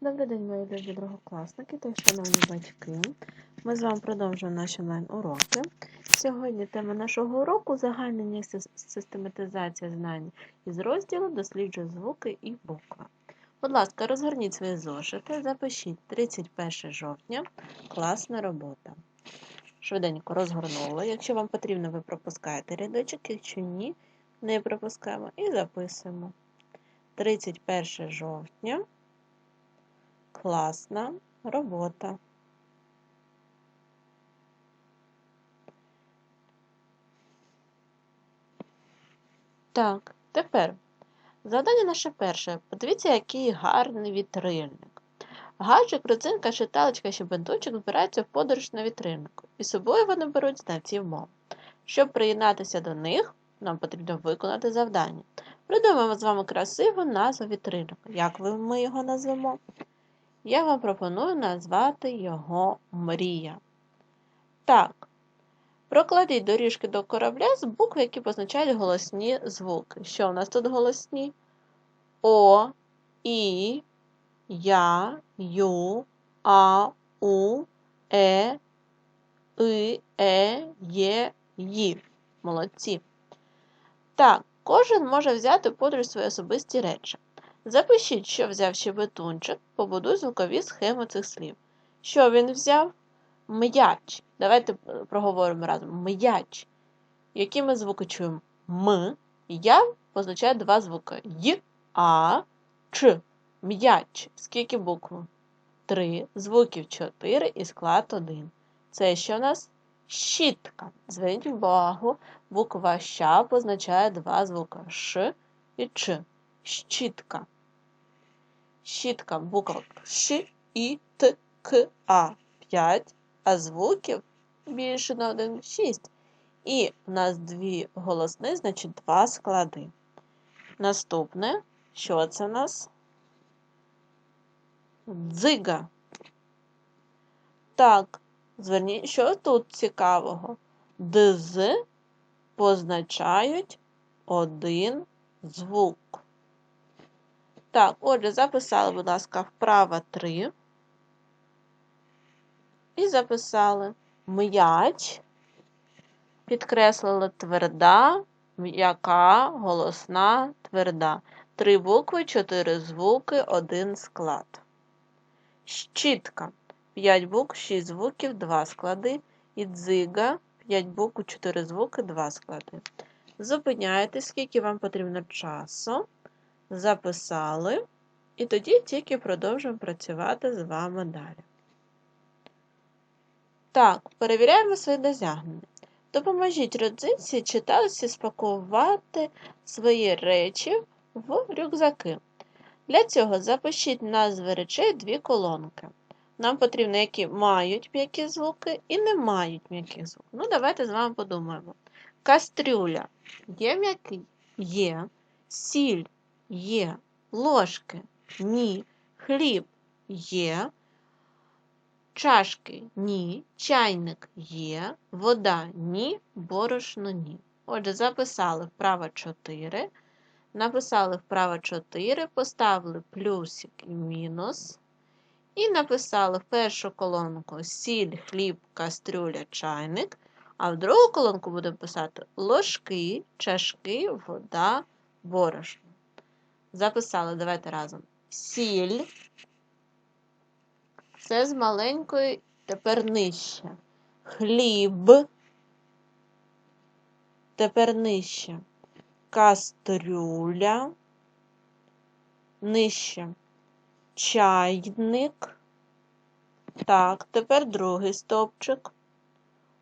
Добрий день, мої любі другокласники та шановні батьки. Ми з вами продовжуємо наші онлайн-уроки. Сьогодні тема нашого уроку загальнення систематизація знань із розділу досліджує звуки і букви. Будь ласка, розгорніть свої зошити, запишіть 31 жовтня, класна робота. Швиденько розгорнули. Якщо вам потрібно, ви пропускаєте рядочок, якщо ні, не пропускаємо і записуємо. 31 жовтня. Класна робота. Так, тепер завдання наше перше. Подивіться, який гарний вітрильник. Гаджик, родзинка, шиталочка, щебенточок збираються в подорож на вітрильнику. І з собою вони беруть знавців мов. Щоб приєднатися до них, нам потрібно виконати завдання. Придумаємо з вами красиву назву вітрильника. Як ми його назвемо? Я вам пропоную назвати його Мрія. Так, прокладіть доріжки до корабля з букв, які позначають голосні звуки. Що у нас тут голосні? О, І, Я, Ю, А, У, Е, И, Е, Є, Ї. Молодці. Так, кожен може взяти в свої особисті речі. Запишіть, що взяв щебетунчик, побудуй звукові схеми цих слів. Що він взяв? М'яч. Давайте е, проговоримо разом. М'яч. Які ми звуки чуємо? М. Я позначає два звуки. Й, А, Ч. М'яч. Скільки букв? Три. Звуків чотири і склад один. Це що в нас? Щітка. Зверніть увагу, буква Щ позначає два звуки Ш і Ч. Щітка. Щітка буква Ш, І, Т, К, А. 5, а звуків більше на один 6. І в нас дві голосні, значить два склади. Наступне, що це в нас? Дзига. Так, зверніть, що тут цікавого? Дз позначають один звук. Так, отже, записали, будь ласка, вправа 3. І записали м'яч, підкреслили тверда, м'яка, голосна, тверда. Три букви, чотири звуки, один склад. Щітка. П'ять букв, шість звуків, два склади. І дзига. П'ять букв, чотири звуки, два склади. Зупиняєте, скільки вам потрібно часу. Записали. І тоді тільки продовжуємо працювати з вами далі. Так, перевіряємо свої досягнення. Допоможіть родзинці читалці спакувати свої речі в рюкзаки. Для цього запишіть назви речей дві колонки. Нам потрібно, які мають м'які звуки і не мають м'яких звуків. Ну, давайте з вами подумаємо. Кастрюля є м'який? Є. Сіль є. Ложки ні. Хліб є. Чашки ні, чайник є, вода ні, борошно ні. Отже, записали вправо 4, написали вправо 4, поставили плюсик і мінус. І написали в першу колонку сіль, хліб, кастрюля, чайник, а в другу колонку будемо писати ложки, чашки, вода, борошно. Записали, давайте разом. Сіль. Це з маленької тепер нижче. Хліб. Тепер нижче. Кастрюля. Нижче. Чайник. Так, тепер другий стовпчик.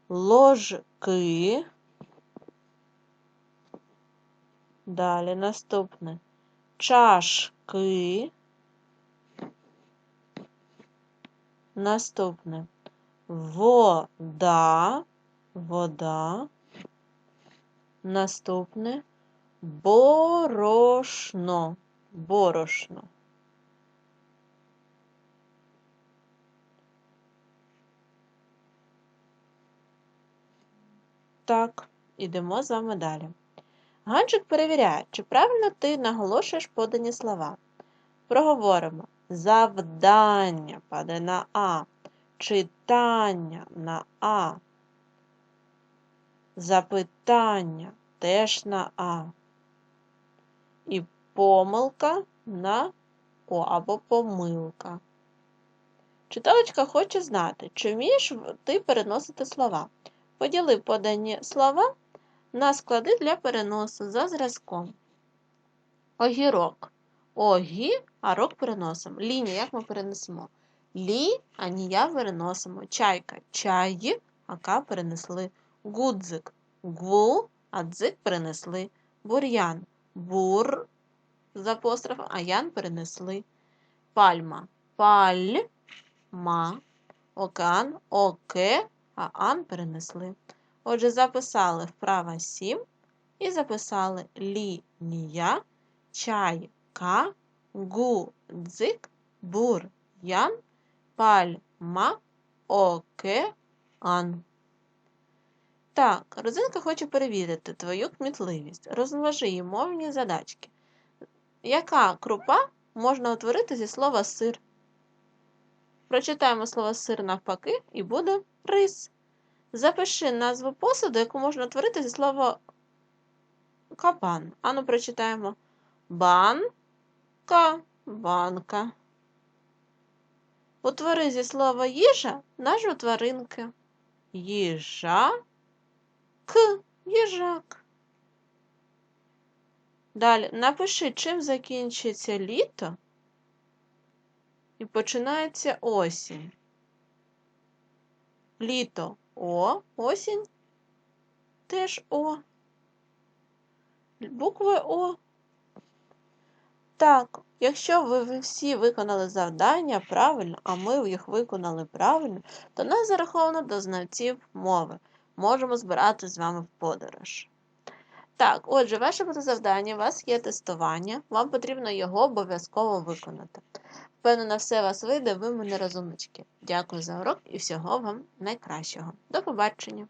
Ложки. Далі наступне. Чашки. Наступне вода, вода. Наступне борошно, борошно. Так, ідемо з вами далі. Ганчик перевіряє, чи правильно ти наголошуєш подані слова. Проговоримо. Завдання паде на А. Читання на А. Запитання теж на А. І помилка на О або помилка. Читалочка хоче знати, чи вмієш ти переносити слова. Поділи подані слова на склади для переносу за зразком. Огірок. Огі, а рок переносимо. Лінія, як ми перенесемо? Лі, а нія переносимо. Чайка. Чаї, а ка перенесли. Гудзик. Гу, а дзик перенесли. Бур'ян. Бур з апострофом, а ян перенесли. Пальма. Паль, ма. Океан, оке, а ан перенесли. Отже, записали вправа 7 і записали лінія, чай, ка, гу, дзик, бур, ян, пальма, оке, ан. Так, Розинка хоче перевірити твою кмітливість. Розважи її мовні задачки. Яка крупа можна утворити зі слова сир? Прочитаємо слово сир навпаки і буде рис. Запиши назву посуду, яку можна утворити зі слова кабан. Ану, прочитаємо. Банка, банка. Утвори зі слова їжа назву тваринки. Їжа, к, їжак. Далі напиши, чим закінчиться літо і починається осінь. Літо О, осінь теж О. Букви О. Так, якщо ви всі виконали завдання правильно, а ми їх виконали правильно, то нас зараховано до знавців мови. Можемо збирати з вами в подорож. Так, отже, ваше буде завдання, у вас є тестування, вам потрібно його обов'язково виконати. Впевнена, все вас вийде, ви мене розумнички. Дякую за урок і всього вам найкращого. До побачення!